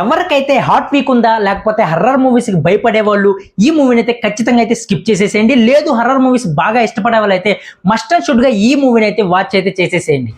ఎవరికైతే hot week ఉందా లేకపోతే హర్రర్ మూవీస్కి భయపడే వాళ్ళు ఈ మూవీని అయితే ఖచ్చితంగా అయితే స్కిప్ చేసేసేయండి. లేదు హర్రర్ మూవీస్ బాగా ఇష్టపడే వాళ్ళు అయితే మస్ట్ అండ్ షుడ్గా ఈ మూవీని అయితే వాచ్ అయితే చేసేసేయండి.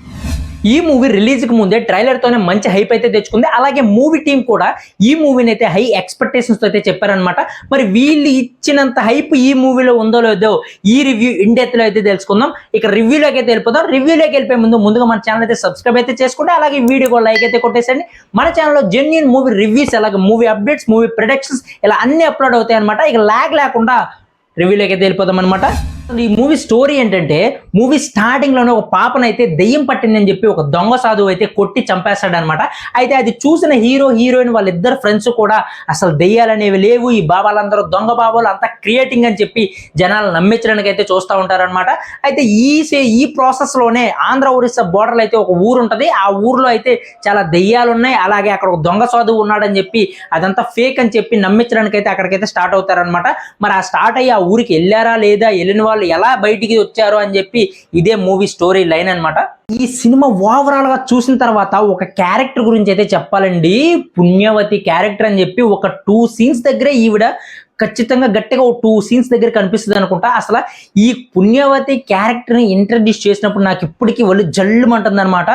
ఈ మూవీ రిలీజ్కి ముందే ట్రైలర్తోనే మంచి హైప్ అయితే తెచ్చుకుంది. అలాగే మూవీ టీం కూడా ఈ మూవీని అయితే హై ఎక్స్పెక్టేషన్స్తో అయితే చెప్పారనమాట మరి వీళ్ళు ఇచ్చినంత హైప్ ఈ మూవీలో ఉందో లేదో ఈ రివ్యూ ఇండెత్లో అయితే తెలుసుకుందాం. ఇక రివ్యూలోకి అయితే వెళ్ళిపోదాం. రివ్యూలోకి వెళ్ళిపోయే ముందు ముందుగా మన ఛానల్ అయితే సబ్స్క్రైబ్ అయితే చేసుకోండి. అలాగే వీడియో లైక్ అయితే కొట్టేసండి మన ఛానల్లో జెన్యున్ మూవీ రివ్యూస్ అలాగే మూవీ అప్డేట్స్ మూవీ ప్రొడక్షన్స్ ఇలా అన్ని అప్లోడ్ అవుతాయి అనమాట ఇక ల్యాగ్ లేకుండా రివ్యూలోకి అయితే వెళ్ళిపోదాం అనమాట అసలు ఈ మూవీ స్టోరీ ఏంటంటే మూవీ స్టార్టింగ్లోనే ఒక పాపనైతే దెయ్యం పట్టిందని చెప్పి ఒక దొంగ సాధువు అయితే కొట్టి చంపేస్తాడు అనమాట అయితే అది చూసిన హీరో హీరోయిన్ వాళ్ళిద్దరు ఫ్రెండ్స్ కూడా అసలు దెయ్యాలనేవి లేవు ఈ బాబాలందరూ దొంగ బాబాలు అంతా క్రియేటింగ్ అని చెప్పి జనాలు నమ్మించడానికి అయితే చూస్తూ ఉంటారనమాట. అయితే ఈ సే- ఈ ప్రాసెస్లోనే ఆంధ్ర ఒరిస్సా బోర్డర్లో అయితే ఒక ఊరు ఉంటుంది. ఆ ఊర్లో అయితే చాలా దెయ్యాలు ఉన్నాయి అలాగే అక్కడ ఒక దొంగ సాధువు ఉన్నాడని చెప్పి అదంతా ఫేక్ అని చెప్పి నమ్మించడానికి అయితే అక్కడికైతే స్టార్ట్ అవుతారనమాట. మరి ఆ స్టార్ట్ అయ్యి ఆ ఊరికి వెళ్ళారా లేదా? వెళ్ళిన వాళ్ళు ఎలా బయటికి వచ్చారు అని చెప్పి ఇదే మూవీ స్టోరీ లైన్ అన్నమాట. ఈ సినిమా ఓవరాల్గా చూసిన తర్వాత ఒక క్యారెక్టర్ గురించి అయితే చెప్పాలండి. పుణ్యవతి క్యారెక్టర్ అని చెప్పి ఒక టూ సీన్స్ దగ్గరే ఈవిడ ఖచ్చితంగా గట్టిగా ఒక టూ సీన్స్ దగ్గర కనిపిస్తుంది అనుకుంటా. అసలు ఈ పుణ్యవతి క్యారెక్టర్ని ఇంట్రడ్యూస్ చేసినప్పుడు నాకు ఇప్పటికీ వాళ్ళు జల్లుమంటుంది అనమాట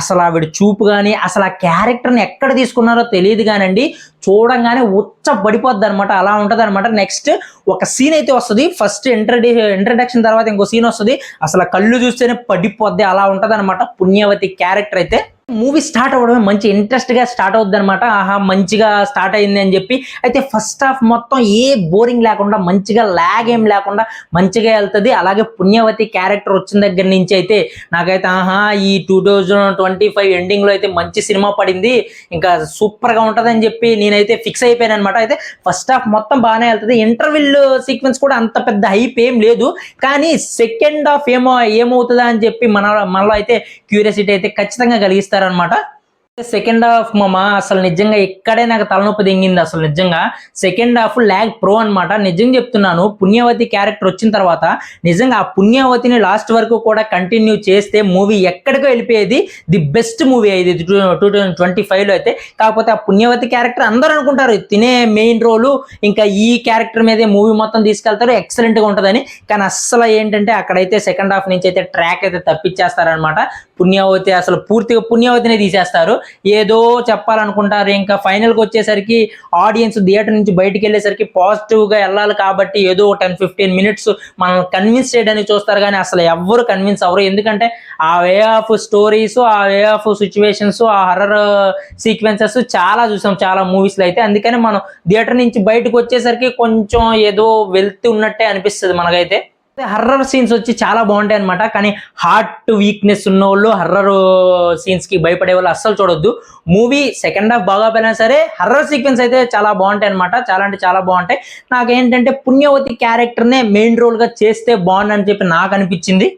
అసలు ఆవిడ చూపు కానీ అసలు ఆ క్యారెక్టర్ని ఎక్కడ తీసుకున్నారో తెలియదు కానండి. చూడంగానే ఉచ్చ పడిపోద్ది అనమాట అలా ఉంటుంది అనమాట నెక్స్ట్ ఒక సీన్ అయితే వస్తుంది. ఫస్ట్ ఇంట్రడ్యూ ఇంట్రడక్షన్ తర్వాత ఇంకో సీన్ వస్తుంది. అసలు కళ్ళు చూస్తేనే పడిపోద్ది. అలా ఉంటుంది అనమాట పుణ్యవతి క్యారెక్టర్ అయితే. మూవీ స్టార్ట్ అవ్వడమే మంచి ఇంట్రెస్ట్గా స్టార్ట్ అవుద్ది అనమాట ఆహా మంచిగా స్టార్ట్ అయింది అని చెప్పి. అయితే ఫస్ట్ హాఫ్ మొత్తం ఏ బోరింగ్ లేకుండా మంచిగా లాగ్ ఏం లేకుండా మంచిగా వెళ్తుంది. అలాగే పుణ్యవతి క్యారెక్టర్ వచ్చిన దగ్గర నుంచి అయితే నాకైతే ఆహా ఈ టూ థౌజండ్ ట్వంటీ ఫైవ్ ఎండింగ్లో అయితే మంచి సినిమా పడింది. ఇంకా సూపర్గా చెప్పి నేనైతే ఫిక్స్ అయిపోయాను అనమాట అయితే ఫస్ట్ హాఫ్ మొత్తం బాగానే వెళ్తుంది. ఇంటర్వెల్ సీక్వెన్స్ కూడా అంత పెద్ద హైప్ ఏం లేదు. కానీ సెకండ్ హాఫ్ ఏమో ఏమవుతుందా అని చెప్పి మన మనలో అయితే క్యూరియాసిటీ అయితే ఖచ్చితంగా కలిగిస్తుంది ఇస్తారనమాట సెకండ్ హాఫ్ మామ అసలు నిజంగా ఇక్కడే నాకు తలనొప్పి దింగింది అసలు నిజంగా. సెకండ్ హాఫ్ ల్యాగ్ ప్రో అన్నమాట. నిజంగా చెప్తున్నాను పుణ్యవతి క్యారెక్టర్ వచ్చిన తర్వాత నిజంగా ఆ పుణ్యవతిని లాస్ట్ వరకు కూడా కంటిన్యూ చేస్తే మూవీ ఎక్కడికో వెళ్ళిపోయేది ది బెస్ట్ మూవీ అయ్యేది టూ థౌజండ్ ట్వంటీ ఫైవ్లో అయితే. కాకపోతే ఆ పుణ్యవతి క్యారెక్టర్ అందరూ అనుకుంటారు తినే మెయిన్ రోలు ఇంకా ఈ క్యారెక్టర్ మీదే మూవీ మొత్తం తీసుకెళ్తారు ఎక్సలెంట్గా ఉంటుందని. కానీ అస్సలు ఏంటంటే అక్కడైతే సెకండ్ హాఫ్ నుంచి అయితే ట్రాక్ అయితే తప్పించేస్తారనమాట పుణ్యవతి అసలు పూర్తిగా పుణ్యవతినే తీసేస్తారు. ఏదో చెప్పాలనుకుంటారు. ఇంకా ఫైనల్కి వచ్చేసరికి ఆడియన్స్ థియేటర్ నుంచి బయటికి వెళ్ళేసరికి పాజిటివ్గా వెళ్ళాలి కాబట్టి ఏదో టెన్ ఫిఫ్టీన్ మినిట్స్ మనం కన్విన్స్ చేయడానికి చూస్తారు కానీ అసలు ఎవ్వరు కన్విన్స్ అవ్వరు. ఎందుకంటే ఆ వే ఆఫ్ స్టోరీస్ ఆ వే ఆఫ్ సిచ్యువేషన్స్ ఆ హర్రర్ సీక్వెన్సెస్ చాలా చూసాం. చాలా మూవీస్లో అయితే అందుకని మనం థియేటర్ నుంచి బయటకు వచ్చేసరికి కొంచెం ఏదో వెళ్తూ ఉన్నట్టే అనిపిస్తుంది మనకైతే. హర్రర్ సీన్స్ వచ్చి చాలా బాగుంటాయి అనమాట కానీ హార్ట్ వీక్నెస్ ఉన్న వాళ్ళు హర్రర్ సీన్స్కి భయపడే వాళ్ళు అస్సలు చూడొద్దు. మూవీ సెకండ్ హాఫ్ బాగా పోయినా సరే హర్రర్ సీక్వెన్స్ అయితే చాలా బాగుంటాయి అనమాట చాలా అంటే చాలా బాగుంటాయి. నాకేంటంటే పుణ్యవతి క్యారెక్టర్నే మెయిన్ రోల్గా చేస్తే బాగుందని చెప్పి నాకు అనిపించింది.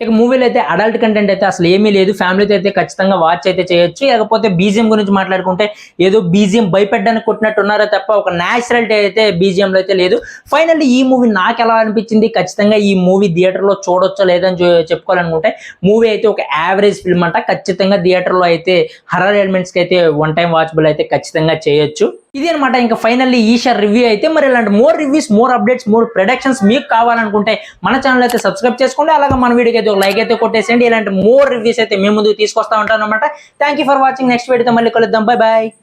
ఇక మూవీలో అయితే అడల్ట్ కంటెంట్ అయితే అసలు ఏమీ లేదు. ఫ్యామిలీతో అయితే ఖచ్చితంగా వాచ్ అయితే చేయొచ్చు. లేకపోతే బీజిఎం గురించి మాట్లాడుకుంటే ఏదో బీజిఎం భయపెట్టడానికి కొట్టినట్టు ఉన్నారో తప్ప ఒక న్యాచురాలిటీ అయితే BGM లో అయితే లేదు. ఫైనల్లీ ఈ మూవీ నాకు ఎలా అనిపించింది? ఖచ్చితంగా ఈ మూవీ థియేటర్లో చూడొచ్చో లేదని చెప్పుకోవాలనుకుంటే మూవీ అయితే ఒక యావరేజ్ ఫిల్మ్ అంట. ఖచ్చితంగా థియేటర్లో అయితే హర్రర్ ఎలిమెంట్స్కి అయితే వన్ టైం వాచబుల్ అయితే ఖచ్చితంగా చేయొచ్చు. ఇది అనమాట ఇంకా ఫైనల్లీ ఈషర్ రివ్యూ అయితే మరి ఇలాంటి more reviews more updates more productions మీకు కావాలనుకుంటే మన ఛానల్ అయితే సబ్స్క్రైబ్ చేసుకోండి. అలాగే మన వీడియోకి అయితే ఒక లైక్ అయితే కొట్టేసేయండి. ఇలాంటి మోర్ రివ్యూస్ అయితే మేము ముందుకు తీసుకొస్తా ఉంటాం అనమాట thank you for watching next వీడియోతో మళ్ళీ కలుద్దాం. Bye bye